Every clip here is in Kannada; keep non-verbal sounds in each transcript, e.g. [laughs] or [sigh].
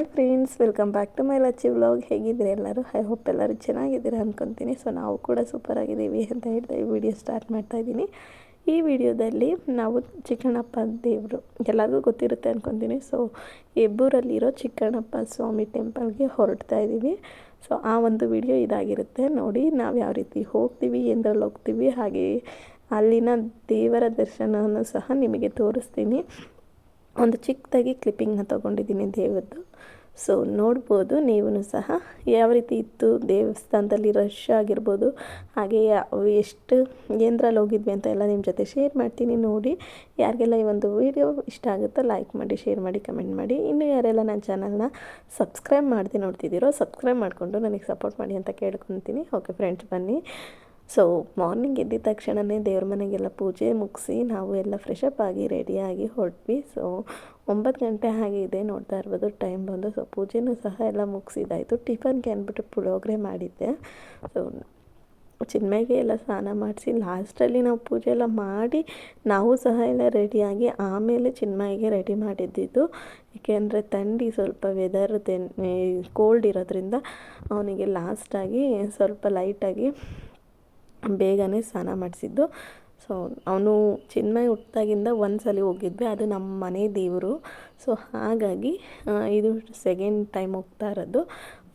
Hi friends, welcome back to my Lacchi vlog. ಹೇಗಿದ್ದೀರಿ ಎಲ್ಲರೂ? ಐ ಹೋಪ್ ಎಲ್ಲರೂ ಚೆನ್ನಾಗಿದ್ದೀರಾ ಅಂದ್ಕೊತೀನಿ ಸೊ, ನಾವು ಕೂಡ ಸೂಪರ್ ಆಗಿದ್ದೀವಿ ಅಂತ ಹೇಳ್ತಾ ಈ ವಿಡಿಯೋ ಸ್ಟಾರ್ಟ್ ಮಾಡ್ತಾ ಇದ್ದೀನಿ. ಈ ವಿಡಿಯೋದಲ್ಲಿ ನಾವು ಚಿಕ್ಕಣ್ಣಪ್ಪ ದೇವರು, ಎಲ್ಲರಿಗೂ ಗೊತ್ತಿರುತ್ತೆ ಅಂದ್ಕೊತೀನಿ ಸೊ, ಹೆಬ್ಬೂರಲ್ಲಿರೋ ಚಿಕ್ಕಣ್ಣಪ್ಪ ಸ್ವಾಮಿ ಟೆಂಪಲ್ಗೆ ಹೊರಡ್ತಾ ಇದ್ದೀವಿ. ಸೊ, ಆ ಒಂದು ವಿಡಿಯೋ ಇದಾಗಿರುತ್ತೆ. ನೋಡಿ, ನಾವು ಯಾವ ರೀತಿ ಹೋಗ್ತೀವಿ, ಎಂದ್ರಲ್ಲಿ ಹೋಗ್ತೀವಿ, ಹಾಗೆ ಅಲ್ಲಿನ ದೇವರ ದರ್ಶನವನ್ನು ಸಹ ನಿಮಗೆ ತೋರಿಸ್ತೀನಿ. ಒಂದು ಚಿಕ್ಕದಾಗಿ ಕ್ಲಿಪ್ಪಿಂಗ್ನ ತೊಗೊಂಡಿದ್ದೀನಿ ದೇವರದ್ದು. ಸೊ ನೋಡ್ಬೋದು ನೀವು ಸಹ. ಯಾವ ರೀತಿ ಇತ್ತು? ದೇವಸ್ಥಾನದಲ್ಲಿ ರಶ್ ಆಗಿರ್ಬೋದು ಹಾಗೆ ಎಷ್ಟು ಏನ್ರಲ್ಲಿ ಹೋಗಿದ್ವಿ ಅಂತ ಎಲ್ಲ ನಿಮ್ಮ ಜೊತೆ ಶೇರ್ ಮಾಡ್ತೀನಿ ನೋಡಿ. ಯಾರಿಗೆಲ್ಲ ಈ ಒಂದು ವಿಡಿಯೋ ಇಷ್ಟ ಆಗುತ್ತೋ ಲೈಕ್ ಮಾಡಿ ಶೇರ್ ಮಾಡಿ ಕಮೆಂಟ್ ಮಾಡಿ. ಇನ್ನು ಯಾರೆಲ್ಲ ನನ್ನ ಚಾನಲ್ನ ಸಬ್ಸ್ಕ್ರೈಬ್ ಮಾಡದೆ ನೋಡ್ತಿದ್ದೀರೋ ಸಬ್ಸ್ಕ್ರೈಬ್ ಮಾಡಿಕೊಂಡು ನನಗೆ ಸಪೋರ್ಟ್ ಮಾಡಿ ಅಂತ ಕೇಳ್ಕೊತೀನಿ. ಓಕೆ ಫ್ರೆಂಡ್ಸ್ ಬನ್ನಿ. ಸೊ ಮಾರ್ನಿಂಗ್ ಎದ್ದಿದ ತಕ್ಷಣವೇ ದೇವ್ರ ಮನೆಗೆಲ್ಲ ಪೂಜೆ ಮುಗಿಸಿ, ನಾವು ಎಲ್ಲ ಫ್ರೆಶಪ್ ಆಗಿ ರೆಡಿಯಾಗಿ ಹೊರಟ್ವಿ. ಸೊ ಒಂಬತ್ತು ಗಂಟೆ ಹಾಗೆ ಇದೆ ನೋಡ್ತಾ ಇರ್ಬೋದು ಟೈಮ್ ಬಂದು. ಸೊ ಪೂಜೆನೂ ಸಹ ಎಲ್ಲ ಮುಗಿಸಿದಾಯಿತು. ಟಿಫನ್ಗೆ ಅಂದ್ಬಿಟ್ಟು ಪುಳಿಯೋಗರೆ ಮಾಡಿದ್ದೆ. ಸೊ ಚಿನ್ಮೆಗೆ ಎಲ್ಲ ಸ್ನಾನ ಮಾಡಿಸಿ ಲಾಸ್ಟಲ್ಲಿ ನಾವು ಪೂಜೆ ಎಲ್ಲ ಮಾಡಿ, ನಾವು ಸಹ ಎಲ್ಲ ರೆಡಿಯಾಗಿ ಆಮೇಲೆ ಚಿನ್ಮಾಯಿಗೆ ರೆಡಿ ಮಾಡಿದ್ದಿದ್ದು ಏಕೆಂದರೆ ಥಂಡಿ ಸ್ವಲ್ಪ ವೆದರ್ ಕೋಲ್ಡ್ ಇರೋದ್ರಿಂದ ಅವನಿಗೆ ಲಾಸ್ಟಾಗಿ ಸ್ವಲ್ಪ ಲೈಟಾಗಿ ಬೇಗನೆ ಸ್ನಾನ ಮಾಡಿಸಿದ್ದು. ಸೊ ಅವನು ಚಿನ್ಮಯ ಹುಟ್ಟಿದಾಗಿಂದ ಒಂದು ಸಲ ಹೋಗಿದ್ವಿ. ಅದು ನಮ್ಮ ಮನೆ ದೇವರು. ಸೊ ಹಾಗಾಗಿ ಇದು ಸೆಕೆಂಡ್ ಟೈಮ್ ಹೋಗ್ತಾ ಇರೋದು.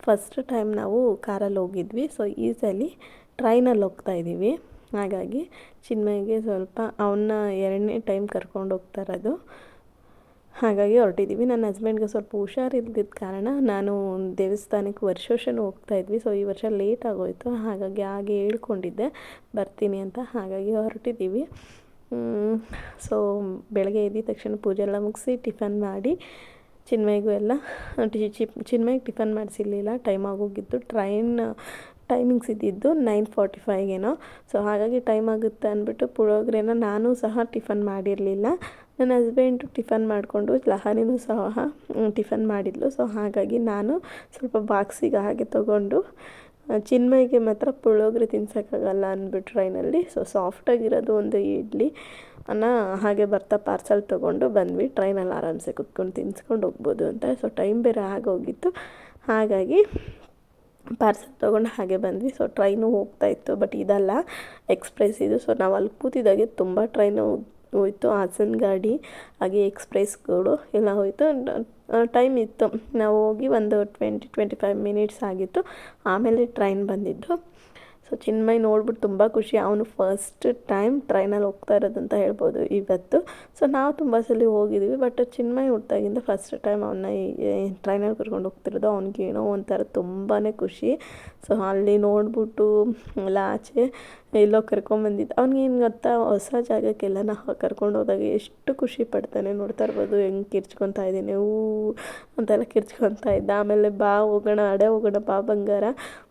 ಫಸ್ಟ್ ಟೈಮ್ ನಾವು ಕಾರಲ್ಲಿ ಹೋಗಿದ್ವಿ. ಸೊ ಈ ಸಲ ಟ್ರೈನಲ್ಲಿ ಹೋಗ್ತಾ ಇದ್ದೀವಿ. ಹಾಗಾಗಿ ಚಿನ್ಮಯಗೆ ಸ್ವಲ್ಪ ಅವನ್ನ ಎರಡನೇ ಟೈಮ್ ಕರ್ಕೊಂಡು ಹೋಗ್ತಾ ಇರೋದು. ಹಾಗಾಗಿ ಹೊರಟಿದ್ದೀವಿ ನನ್ನ ಹಸ್ಬೆಂಡ್ಗೆ ಸ್ವಲ್ಪ ಹುಷಾರಿಲ್ಲದಿದ್ದ ಕಾರಣ ನಾನು ದೇವಸ್ಥಾನಕ್ಕೆ ವರ್ಷ ವರ್ಷನೂ ಹೋಗ್ತಾ ಇದ್ವಿ. ಸೊ ಈ ವರ್ಷ ಲೇಟ್ ಆಗೋಯಿತು. ಹಾಗಾಗಿ ಹಾಗೆ ಹೇಳ್ಕೊಂಡಿದ್ದೆ. ಬರ್ತೀನಿ ಅಂತ ಹಾಗಾಗಿ ಹೊರಟಿದ್ದೀವಿ ಸೊ ಬೆಳಗ್ಗೆ ಎದ್ದಿದ ತಕ್ಷಣ ಪೂಜೆ ಎಲ್ಲ ಮುಗಿಸಿ ಟಿಫನ್ ಮಾಡಿ ಚಿನ್ಮಯ್ಗೂ ಎಲ್ಲ, ಟಿ ಚಿ ಚಿನ್ಮಯ್ಗೆ ಟಿಫನ್ ಮಾಡಿಸಿರ್ಲಿಲ್ಲ. ಟೈಮ್ ಆಗೋಗಿತ್ತು. ಟ್ರೈನ್ ಟೈಮಿಂಗ್ಸ್ ಇದ್ದಿದ್ದು ನೈನ್ ಫಾರ್ಟಿ ಫೈವ್ಗೇನೋ ಸೊ ಹಾಗಾಗಿ ಟೈಮ್ ಆಗುತ್ತೆ ಅಂದ್ಬಿಟ್ಟು ಪುಳೋಗ್ರೆನ ನಾನು ಸಹ ಟಿಫನ್ ಮಾಡಿರಲಿಲ್ಲ. ನನ್ನ ಹಸ್ಬೆಂಡು ಟಿಫನ್ ಮಾಡಿಕೊಂಡು ಲಹಾನಿನೂ ಸಹ ಟಿಫನ್ ಮಾಡಿದ್ಲು. ಸೊ ಹಾಗಾಗಿ ನಾನು ಸ್ವಲ್ಪ ಬಾಕ್ಸಿಗೆ ಹಾಗೆ ತೊಗೊಂಡು ಚಿನ್ಮಯಿಗೆ ಮಾತ್ರ ಪುಳಿಯೋಗರೆ ತಿನ್ಸೋಕ್ಕಾಗಲ್ಲ ಅಂದ್ಬಿಟ್ಟು ಟ್ರೈನಲ್ಲಿ. ಸೊ ಸಾಫ್ಟಾಗಿರೋದು ಒಂದು ಇಡ್ಲಿ, ಅನ್ನ, ಹಾಗೆ ಬರ್ತಾ ಪಾರ್ಸಲ್ ತೊಗೊಂಡು ಬಂದ್ವಿ. ಟ್ರೈನಲ್ಲಿ ಆರಾಮ್ಸೆ ಕುತ್ಕೊಂಡು ತಿನ್ಸ್ಕೊಂಡು ಹೋಗ್ಬೋದು ಅಂತ. ಸೊ ಟೈಮ್ ಬೇರೆ ಆಗೋಗಿತ್ತು. ಹಾಗಾಗಿ ಪಾರ್ಸಲ್ ತೊಗೊಂಡು ಹಾಗೆ ಬಂದ್ವಿ. ಸೊ ಟ್ರೈನು ಹೋಗ್ತಾ ಇತ್ತು, ಬಟ್ ಇದಲ್ಲ, ಎಕ್ಸ್ಪ್ರೆಸ್ ಇದು. ಸೊ ನಾವು ಅಲ್ಲಿ ಕೂತಿದ್ದಾಗೆ ತುಂಬ ಟ್ರೈನು ಹೋಯ್ತು, ಹಾಸನ ಗಾಡಿ, ಹಾಗೆ ಎಕ್ಸ್ಪ್ರೆಸ್ಗಳು ಎಲ್ಲ ಹೋಯಿತು. ಟೈಮ್ ಇತ್ತು. ನಾವು ಹೋಗಿ ಒಂದು ಟ್ವೆಂಟಿ ಟ್ವೆಂಟಿ ಫೈವ್ ಮಿನಿಟ್ಸ್ ಆಗಿತ್ತು. ಆಮೇಲೆ ಟ್ರೈನ್ ಬಂದಿದ್ದು. ಸೊ ಚಿನ್ಮಯ್ ನೋಡ್ಬಿಟ್ಟು ತುಂಬ ಖುಷಿ. ಅವನು ಫಸ್ಟ್ ಟೈಮ್ ಟ್ರೈನಲ್ಲಿ ಹೋಗ್ತಾ ಇರೋದಂತ ಹೇಳ್ಬೋದು ಇವತ್ತು. ಸೊ ನಾವು ತುಂಬ ಸಲ ಹೋಗಿದ್ದೀವಿ ಬಟ್ ಚಿನ್ಮಯ್ ಹುಟ್ಟಾಗಿಂದ ಫಸ್ಟ್ ಟೈಮ್ ಅವನ್ನ ಟ್ರೈನಲ್ಲಿ ಕರ್ಕೊಂಡು ಹೋಗ್ತಿರೋದು. ಅವ್ನಿಗೆ ಏನೋ ಒಂಥರ ತುಂಬಾ ಖುಷಿ. ಸೊ ಅಲ್ಲಿ ನೋಡ್ಬಿಟ್ಟು ಎಲ್ಲ ಆಚೆ ಎಲ್ಲೋ ಕರ್ಕೊಂಬಂದಿದ್ದು ಅವ್ನಿಗೇನು ಗೊತ್ತಾ, ಹೊಸ ಜಾಗಕ್ಕೆಲ್ಲ ನಾವು ಕರ್ಕೊಂಡು ಹೋದಾಗ ಎಷ್ಟು ಖುಷಿ ಪಡ್ತಾನೆ ನೋಡ್ತಾ ಇರ್ಬೋದು. ಹೆಂಗೆ ಕಿರ್ಚ್ಕೊತಾ ಇದ್ದೀನಿ ಹೂ ಅಂತೆಲ್ಲ ಕಿರ್ಚ್ಕೊತಾ ಇದ್ದ. ಆಮೇಲೆ ಬಾ, ಹೋಗೋಣ, ಅಡೆ ಹೋಗೋಣ, ಬಾ, ಬಂಗಾರ. ಅಂತ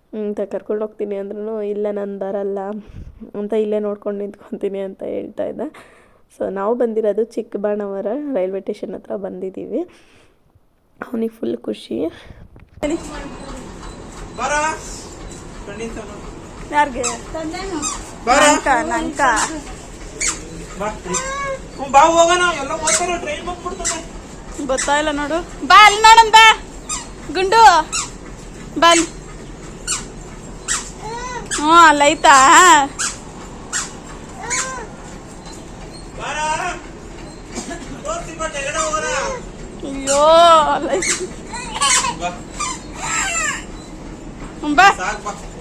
ಕರ್ಕೊಂಡು ಹೋಗ್ತೀನಿ ಅಂದ್ರೂ ಇಲ್ಲ ನಾನು ಬರಲ್ಲ ಅಂತ ಇಲ್ಲೇ ನೋಡ್ಕೊಂಡು ನಿಂತ್ಕೊತೀನಿ ಅಂತ ಹೇಳ್ತಾ ಇದ್ದ. ಸೊ ನಾವು ಬಂದಿರೋದು ಚಿಕ್ಕಬಾಣವರ ರೈಲ್ವೆ ಸ್ಟೇಷನ್ ಹತ್ರ ಬಂದಿದ್ದೀವಿ. ಅವನಿಗೆ ಫುಲ್ ಖುಷಿ. ಯಾರಿಗೆ? ನಂಕ ನಂಕ ಬಾ ಹೋಗೋಣ ಎಲ್ಲ ಹೋಗ್ತಾರ ಟ್ರೈನ್ ಬಂದ್ಬಿಡ್ತಾನೆ ಗೊತ್ತಾಯಿಲ್ಲ ನೋಡು. ಬಾ ಅಲ್ಲಿ ನೋಡನ್ ಬಾ. ಗುಂಡು. ಬಾ ಅಲ್ಲಿ. ಹ್ಞೂ ಅಲ್ಲೈತಾ ಬಾರ ತೋರ್ಸಿ ಬಾ ಕೆಳಗಡೆ ಹೋಗೋಣ ಅಯ್ಯೋ ಅಲ್ಲೈ ಬಾ ಬಾ ಸಾಕ್ ಬಾ ಬಾ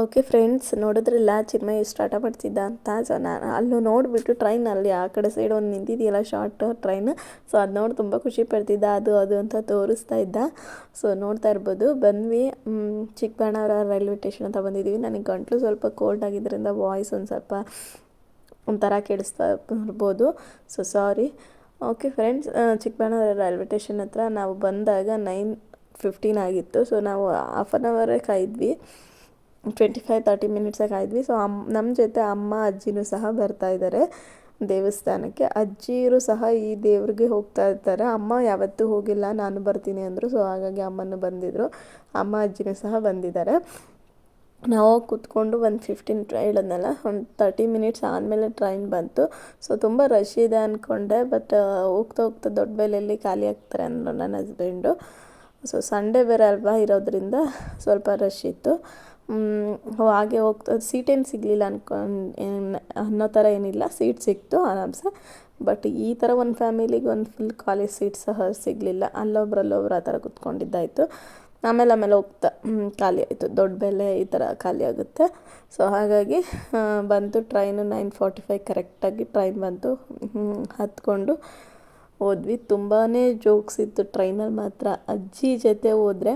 ಓಕೆ ಫ್ರೆಂಡ್ಸ್ ನೋಡಿದ್ರಲ್ಲ ಚಿನ್ಮಯ ಎಷ್ಟು ಆಟ ಮಾಡ್ತಿದ್ದ ಅಂತ. ಸೊ ನಾನು ಅಲ್ಲೂ ನೋಡಿಬಿಟ್ಟು ಟ್ರೈನ್ ಅಲ್ಲಿ ಆ ಕಡೆ ಸೈಡ್ ಒಂದು ನಿಂತಿದೆಯಲ್ಲ ಶಾರ್ಟ್ ಟ್ರೈನ್ ಸೊ ಅದು ನೋಡಿ ತುಂಬ ಖುಷಿ ಪಡ್ತಿದ್ದ, ಅದು ಅದು ಅಂತ ತೋರಿಸ್ತಾ ಇದ್ದ. ಸೊ ನೋಡ್ತಾ ಇರ್ಬೋದು. ಬಂದ್ವಿ ಚಿಕ್ಕಬಳ್ಳಾಪುರ ರೈಲ್ವೆ ಸ್ಟೇಷನ್ ಅಂತ ಬಂದಿದ್ದೀವಿ ನನಗೆ ಗಂಟ್ಲು ಸ್ವಲ್ಪ ಕೋಲ್ಡ್ ಆಗಿದ್ದರಿಂದ ವಾಯ್ಸ್ ಒಂದು ಸ್ವಲ್ಪ ಒಂಥರ ಕೇಳಿಸ್ತಾ ಇರ್ಬೋದು. So sorry okay friends Chikkaballapur railway station ಹತ್ರ ನಾವು ಬಂದಾಗ ನೈನ್ ಫಿಫ್ಟೀನ್ ಆಗಿತ್ತು. ಸೊ ನಾವು ಹಾಫ್ ಆನ್ ಅವರೇ ಕಾಯಿದ್ವಿ ಟ್ವೆಂಟಿ ಫೈವ್ ತರ್ಟಿ ಮಿನಿಟ್ಸಾಗಿ ಕಾಯಿದ್ವಿ ಸೊ ಅಮ್ಮ ನಮ್ಮ ಜೊತೆ ಅಮ್ಮ, ಅಜ್ಜಿನೂ ಸಹ ಬರ್ತಾ ಇದ್ದಾರೆ ದೇವಸ್ಥಾನಕ್ಕೆ. ಅಜ್ಜಿಯರು ಸಹ ಈ ದೇವ್ರಿಗೆ ಹೋಗ್ತಾ ಇರ್ತಾರೆ ಅಮ್ಮ, ಯಾವತ್ತೂ ಹೋಗಿಲ್ಲ, ನಾನು ಬರ್ತೀನಿ ಅಂದರು. ಸೊ ಹಾಗಾಗಿ ಅಮ್ಮನೂ ಬಂದಿದ್ದರು ಅಮ್ಮ, ಅಜ್ಜಿನೂ ಸಹ ಬಂದಿದ್ದಾರೆ. ನಾವು ಕೂತ್ಕೊಂಡು ಒಂದು ಫಿಫ್ಟೀನ್ ಹೇಳಿದ್ನಲ್ಲ ಒಂದು ತರ್ಟಿ ಮಿನಿಟ್ಸ್ ಆದಮೇಲೆ ಟ್ರೈನ್ ಬಂತು. ಸೊ ತುಂಬ ರಶ್ ಇದೆ ಅಂದ್ಕೊಂಡೆ ಬಟ್ ಹೋಗ್ತಾ ಹೋಗ್ತಾ ದೊಡ್ಡ ಬೆಲೆಯಲ್ಲಿ ಖಾಲಿ ಆಗ್ತಾರೆ ಅಂದರು ನನ್ನ ಹಸ್ಬೆಂಡು ಸೊ ಸಂಡೇ ಬೇರೆ ಅಲ್ವಾ ಇರೋದ್ರಿಂದ ಸ್ವಲ್ಪ ರಶ್ ಇತ್ತು. ಹಾಗೆ ಹೋಗ್ತಾ ಸೀಟೇನು ಸಿಗಲಿಲ್ಲ ಅನ್ಕೊಂಡು ಅನ್ನೋ ಥರ ಏನಿಲ್ಲ ಸೀಟ್ ಸಿಕ್ತು ಆರಾಮ್ಸೆ. ಬಟ್ ಈ ಥರ ಒಂದು ಫ್ಯಾಮಿಲಿಗೆ ಒಂದು ಫುಲ್ ಕಾಲೇಜ್ ಸೀಟ್ ಸಹ ಸಿಗಲಿಲ್ಲ. ಅಲ್ಲೊಬ್ರು ಅಲ್ಲೊಬ್ರು ಆ ಥರ ಕುತ್ಕೊಂಡಿದ್ದಾಯಿತು. ಆಮೇಲೆ ಆಮೇಲೆ ಹೋಗ್ತಾ ಖಾಲಿ ಆಯಿತು. ದೊಡ್ಡ ಬೆಲೆ ಈ ಥರ ಖಾಲಿ ಆಗುತ್ತೆ. ಸೊ ಹಾಗಾಗಿ ಬಂತು ಟ್ರೈನು ನೈನ್ ಫಾರ್ಟಿ ಫೈವ್ ಕರೆಕ್ಟಾಗಿ ಟ್ರೈನ್ ಬಂತು. ಹತ್ಕೊಂಡು ಹೋದ್ವಿ. ತುಂಬಾ ಜೋಕ್ಸ್ ಇತ್ತು. ಟ್ರೈನಲ್ಲಿ ಮಾತ್ರ ಅಜ್ಜಿ ಜೊತೆ ಹೋದರೆ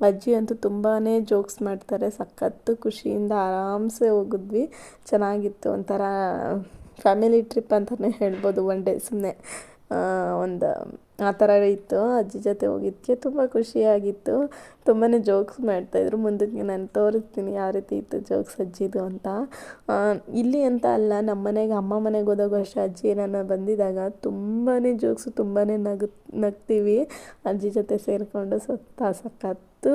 ಅಜ್ಜಿ ಅಂತೂ ತುಂಬಾ ಜೋಕ್ಸ್ ಮಾಡ್ತಾರೆ. ಸಖತ್ತು ಖುಷಿಯಿಂದ ಆರಾಮ್ಸೆ ಹೋಗಿದ್ವಿ. ಚೆನ್ನಾಗಿತ್ತು ಒಂಥರ ಫ್ಯಾಮಿಲಿ ಟ್ರಿಪ್ ಅಂತಲೇ ಹೇಳ್ಬೋದು. ಒನ್ ಡೇ ಸುಮ್ಮನೆ ಒಂದು ಆ ಥರ ಇತ್ತು. ಅಜ್ಜಿ ಜೊತೆ ಹೋಗಿದ್ದಕ್ಕೆ ತುಂಬ ಖುಷಿಯಾಗಿತ್ತು. ತುಂಬಾ ಜೋಕ್ಸ್ ಮಾಡ್ತಾಯಿದ್ರು. ಮುಂದಕ್ಕೆ ನಾನು ತೋರಿಸ್ತೀನಿ ಯಾವ ರೀತಿ ಇತ್ತು ಜೋಕ್ಸ್ ಅಜ್ಜಿದು ಅಂತ. ಇಲ್ಲಿ ಅಂತ ಅಲ್ಲ, ನಮ್ಮ ಮನೆಗೆ, ಅಮ್ಮ ಮನೆಗೆ ಹೋದಾಗ ಅಷ್ಟೇ ಅಜ್ಜಿ ನನ್ನ ಬಂದಿದ್ದಾಗ ತುಂಬಾ ಜೋಕ್ಸು ತುಂಬಾ ನಗು, ನಗ್ತೀವಿ. ಅಜ್ಜಿ ಜೊತೆ ಸೇರಿಕೊಂಡು ಸುತ್ತ ಸಖತ್ತು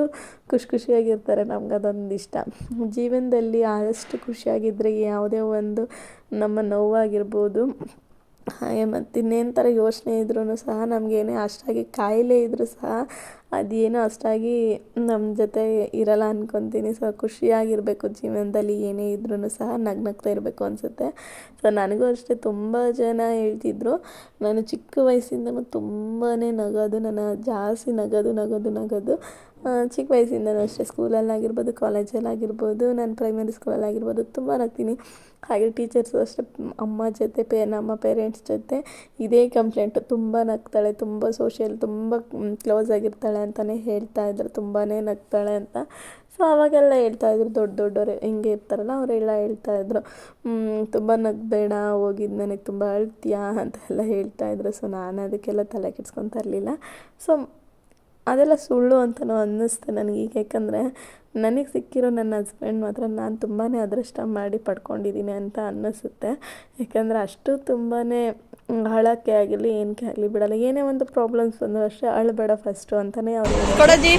ಖುಷಿ ಖುಷಿಯಾಗಿರ್ತಾರೆ. ನಮ್ಗೆ ಅದೊಂದು ಇಷ್ಟ. ಜೀವನದಲ್ಲಿ ಆದಷ್ಟು ಖುಷಿಯಾಗಿದ್ದರೆ ಯಾವುದೇ ಒಂದು ನಮ್ಮ ನೋವಾಗಿರ್ಬೋದು. ಹಾಗೆ ಮತ್ತು ಇನ್ನೇನು ಥರ ಯೋಚನೆ ಇದ್ರೂ ಸಹ ನಮಗೇನೇ ಅಷ್ಟಾಗಿ ಕಾಯಿಲೆ ಇದ್ದರೂ ಸಹ ಅದೇನು ಅಷ್ಟಾಗಿ ನಮ್ಮ ಜೊತೆ ಇರಲ್ಲ ಅಂದ್ಕೊತೀನಿ ಸೊ ಖುಷಿಯಾಗಿರಬೇಕು ಜೀವನದಲ್ಲಿ ಏನೇ ಇದ್ರೂ ಸಹ ನಗ್ನಗ್ತಾ ಇರಬೇಕು ಅನಿಸುತ್ತೆ. ಸೊ ನನಗೂ ಅಷ್ಟೇ ತುಂಬ ಜನ ಹೇಳ್ತಿದ್ರು. ನಾನು ಚಿಕ್ಕ ವಯಸ್ಸಿಂದನೂ ತುಂಬಾ ನಗೋದು, ನನ್ನ ಜಾಸ್ತಿ ನಗೋದು ನಗೋದು ನಗೋದು. ಚಿಕ್ಕ ವಯಸ್ಸಿಂದನೂ ಅಷ್ಟೇ ಸ್ಕೂಲಲ್ಲಾಗಿರ್ಬೋದು, ಕಾಲೇಜಲ್ಲಾಗಿರ್ಬೋದು, ನಾನು ಪ್ರೈಮರಿ ಸ್ಕೂಲಲ್ಲಾಗಿರ್ಬೋದು ತುಂಬ ನಗ್ತೀನಿ. ಹಾಗೆ ಟೀಚರ್ಸು ಅಷ್ಟೇ, ಅಮ್ಮ ಜೊತೆ, ಪೇ, ನಮ್ಮ ಪೇರೆಂಟ್ಸ್ ಜೊತೆ ಇದೇ ಕಂಪ್ಲೇಂಟು ತುಂಬ ನಗ್ತಾಳೆ, ತುಂಬ ಸೋಷಿಯಲ್ ತುಂಬ ಕ್ಲೋಸ್ ಆಗಿರ್ತಾಳೆ ಅಂತಲೇ ಹೇಳ್ತಾ ಇದ್ರು ತುಂಬಾ ನಗ್ತಾಳೆ ಅಂತ. ಸೊ ಅವಾಗೆಲ್ಲ ಹೇಳ್ತಾಯಿದ್ರು ದೊಡ್ಡ ದೊಡ್ಡವರು ಹೆಂಗೆ ಇರ್ತಾರಲ್ಲ, ಅವರೆಲ್ಲ ಹೇಳ್ತಾಯಿದ್ರು ತುಂಬ ನಗಬೇಡ ಹೋಗಿದ್ದು ನನಗೆ ತುಂಬ ಅಳ್ತೀಯಾ ಅಂತೆಲ್ಲ ಹೇಳ್ತಾಯಿದ್ರು ಸೊ ನಾನು ಅದಕ್ಕೆಲ್ಲ ತಲೆ ಕೆಡ್ಸ್ಕೊತಾ ಇರಲಿಲ್ಲ ಸೊ ಅದೆಲ್ಲ ಸುಳ್ಳು ಅಂತಲೂ ಅನ್ನಿಸ್ತು ನನಗೀಗ ಯಾಕಂದರೆ ನನಗೆ ಸಿಕ್ಕಿರೋ ನನ್ನ ಹಸ್ಬೆಂಡ್ ಮಾತ್ರ ನಾನು ತುಂಬಾ ಅದೃಷ್ಟ ಮಾಡಿ ಪಡ್ಕೊಂಡಿದ್ದೀನಿ ಅಂತ ಅನ್ನಿಸುತ್ತೆ. ಯಾಕಂದರೆ ಅಷ್ಟು ತುಂಬಾ ಅಳಕ್ಕೆ ಆಗಲಿ ಏನಕ್ಕೆ ಆಗಲಿ ಬಿಡಲ್ಲ. ಏನೇ ಒಂದು ಪ್ರಾಬ್ಲಮ್ಸ್ ಬಂದರೂ ಅಷ್ಟೇ ಅಳಬೇಡ ಫಸ್ಟು ಅಂತಲೇ ಅವರು ಕೊಡೋಜಿ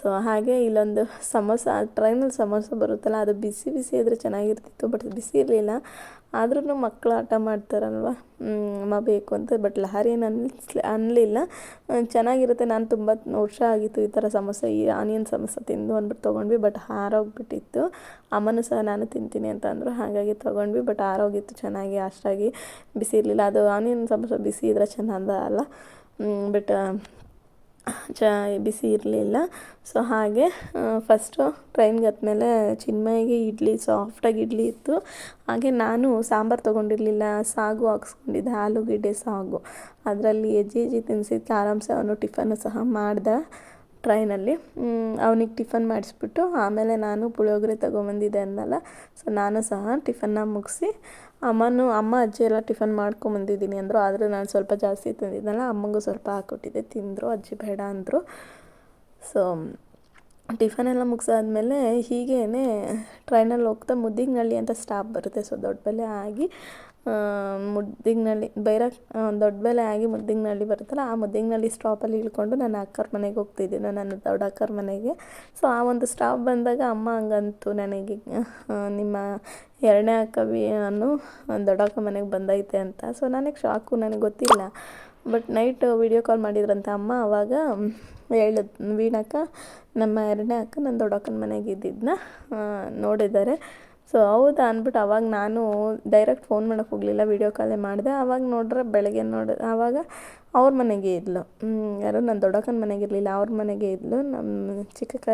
ಸೊ ಹಾಗೆ ಇಲ್ಲೊಂದು ಸಮೋಸ, ಟ್ರೈನಲ್ಲಿ ಸಮೋಸ ಬರುತ್ತಲ್ಲ, ಅದು ಬಿಸಿ ಬಿಸಿ ಇದ್ರೆ ಚೆನ್ನಾಗಿರ್ತಿತ್ತು ಬಟ್ ಬಿಸಿ ಇರಲಿಲ್ಲ. ಆದ್ರೂ ಮಕ್ಕಳು ಆಟ ಮಾಡ್ತಾರಲ್ವ? ಅಮ್ಮ ಬೇಕು ಅಂತ ಬಟ್ ಲಹರಿ ಏನು ಅನ್ನಿಸ್ಲಿ, ಅನ್ನಲಿಲ್ಲ. ಚೆನ್ನಾಗಿರುತ್ತೆ. ನಾನು ತುಂಬ ವರ್ಷ ಆಗಿತ್ತು ಈ ಥರ ಸಮೋಸ, ಈ ಆನಿಯನ್ ಸಮೋಸ ತಿಂದು ಅಂದ್ಬಿಟ್ಟು ತೊಗೊಂಡ್ವಿ ಬಟ್ ಹಾರೋಗ್ಬಿಟ್ಟಿತ್ತು ಅಮ್ಮನೂ ಸಹ ನಾನು ತಿಂತೀನಿ ಅಂತ ಅಂದರು, ಹಾಗಾಗಿ ತೊಗೊಂಡ್ವಿ ಬಟ್ ಆರೋಗಿತ್ತು ಚೆನ್ನಾಗಿ, ಅಷ್ಟಾಗಿ ಬಿಸಿ ಇರಲಿಲ್ಲ. ಅದು ಆನಿಯನ್ ಸಮೋಸ ಬಿಸಿ ಇದ್ರೆ ಚೆಂದ ಅಲ್ಲ. ಬಟ್ ಚ, ಬಿಸಿ ಇರಲಿಲ್ಲ. ಸೊ ಹಾಗೆ ಫಸ್ಟು ಟ್ರೈನ್ಗೆ ಹತ್ತಮೇಲೆ ಚಿನ್ಮಯಿಗೆ ಇಡ್ಲಿ ಸಾಫ್ಟಾಗಿ ಇಡ್ಲಿ ಇತ್ತು. ಹಾಗೆ ನಾನು ಸಾಂಬಾರು ತೊಗೊಂಡಿರಲಿಲ್ಲ, ಸಾಗು ಹಾಕ್ಸ್ಕೊಂಡಿದ್ದೆ, ಆಲೂಗೆಡ್ಡೆ ಸಾಗು. ಅದರಲ್ಲಿ ಹೆಜ್ಜೆ ಹೆಜ್ಜೆ ತಿನ್ಸಿತ್ತು ಆರಾಮ್ಸೆ ಅವನು ಟಿಫನ್ನು ಸಹ ಮಾಡ್ದೆ ಟ್ರೈನಲ್ಲಿ. ಅವನಿಗೆ ಟಿಫನ್ ಮಾಡಿಸ್ಬಿಟ್ಟು ಆಮೇಲೆ ನಾನು ಪುಳಿಯೋಗರೆ ತೊಗೊಂಬಂದಿದ್ದೆ ಅಂದಲ್ಲ ಸೊ ನಾನು ಸಹ ಟಿಫನ್ನ ಮುಗಿಸಿ ಅಮ್ಮನೂ, ಅಮ್ಮ, ಅಜ್ಜಿ ಎಲ್ಲ ಟಿಫನ್ ಮಾಡ್ಕೊಂಬಂದಿದ್ದೀನಿ ಅಂದರು. ಆದರೆ ನಾನು ಸ್ವಲ್ಪ ಜಾಸ್ತಿ ತಿಂದಿದ್ದೆನಲ್ಲ ಅಮ್ಮಂಗೂ ಸ್ವಲ್ಪ ಹಾಕ್ಕೊಟ್ಟಿದ್ದೆ. ತಿಂದರು, ಅಜ್ಜಿ ಬೇಡ ಅಂದರು. ಸೊ ಟಿಫನ್ ಎಲ್ಲ ಮುಗಿಸಾದ್ಮೇಲೆ ಹೀಗೇ ಟ್ರೈನಲ್ಲಿ ಹೋಗ್ತಾ ಮುದ್ದಿನಹಳ್ಳಿ ಅಂತ ಸ್ಟಾಪ್ ಬರುತ್ತೆ. ಸೊ ದೊಡ್ಡಬೆಲೆ ಆಗಿ ಮುದ್ದಿಗ್ನಳ್ಳಿ ಮುದ್ದಿನಹಳ್ಳಿ ದೊಡ್ಡ ದೊಡ್ಡಬೆಲೆ ಆಗಿ ಮುದ್ದಿನಹಳ್ಳಿ ಬರುತ್ತಲ್ಲ, ಆ ಮುದ್ದಿನಹಳ್ಳಿ ಸ್ಟಾಪಲ್ಲಿ ಇಳ್ಕೊಂಡು ನನ್ನ ಅಕ್ಕರ ಮನೆಗೆ ಹೋಗ್ತಿದ್ದೀನಿ, ನನ್ನ ದೊಡ್ಡ ಅಕ್ಕರ ಮನೆಗೆ. ಸೊ, ಆ ಒಂದು ಸ್ಟಾಪ್ ಬಂದಾಗ ಅಮ್ಮ ಹಂಗಂತು ನನಗೆ ನಿಮ್ಮ ಎರಡನೇ ಅಕ್ಕ ಅನ್ನು ದೊಡ್ಡಕ್ಕ ಮನೆಗೆ ಬಂದೈತೆ ಅಂತ. ಸೊ, ನನಗೆ ಶಾಕು, ನನಗೆ ಗೊತ್ತಿಲ್ಲ. ಬಟ್ ನೈಟ್ ವಿಡಿಯೋ ಕಾಲ್ ಮಾಡಿದ್ರಂತ ಅಮ್ಮ ಅವಾಗ ಹೇಳಿದ್ ವೀಣಕ್ಕ, ನಮ್ಮ ಎರಡನೇ ಅಕ್ಕ ನನ್ನ ದೊಡ್ಡಕ್ಕನ ಮನೆಗೆ ಇದ್ದಿದ್ದನ್ನ ನೋಡಿದ್ದಾರೆ. ಸೊ ಹೌದಾ ಅಂದ್ಬಿಟ್ಟು ಅವಾಗ ನಾನು ಡೈರೆಕ್ಟ್ ಫೋನ್ ಮಾಡೋಕ್ಕೆ ಹೋಗಲಿಲ್ಲ ವೀಡಿಯೋ ಕಾಲೇ ಮಾಡಿದೆ. ಅವಾಗ ನೋಡ್ರೆ ಬೆಳಗ್ಗೆ ನೋಡಿ ಆವಾಗ ಅವ್ರ ಮನೆಗೆ ಇದ್ಲು. ಯಾರು ನನ್ನ ದೊಡ್ಡಕ್ಕನ ಮನೆಗೆ ಇರಲಿಲ್ಲ, ಅವ್ರ ಮನೆಗೆ ಇದ್ಲು. ನಮ್ಮ ಚಿಕ್ಕಕ್ಕ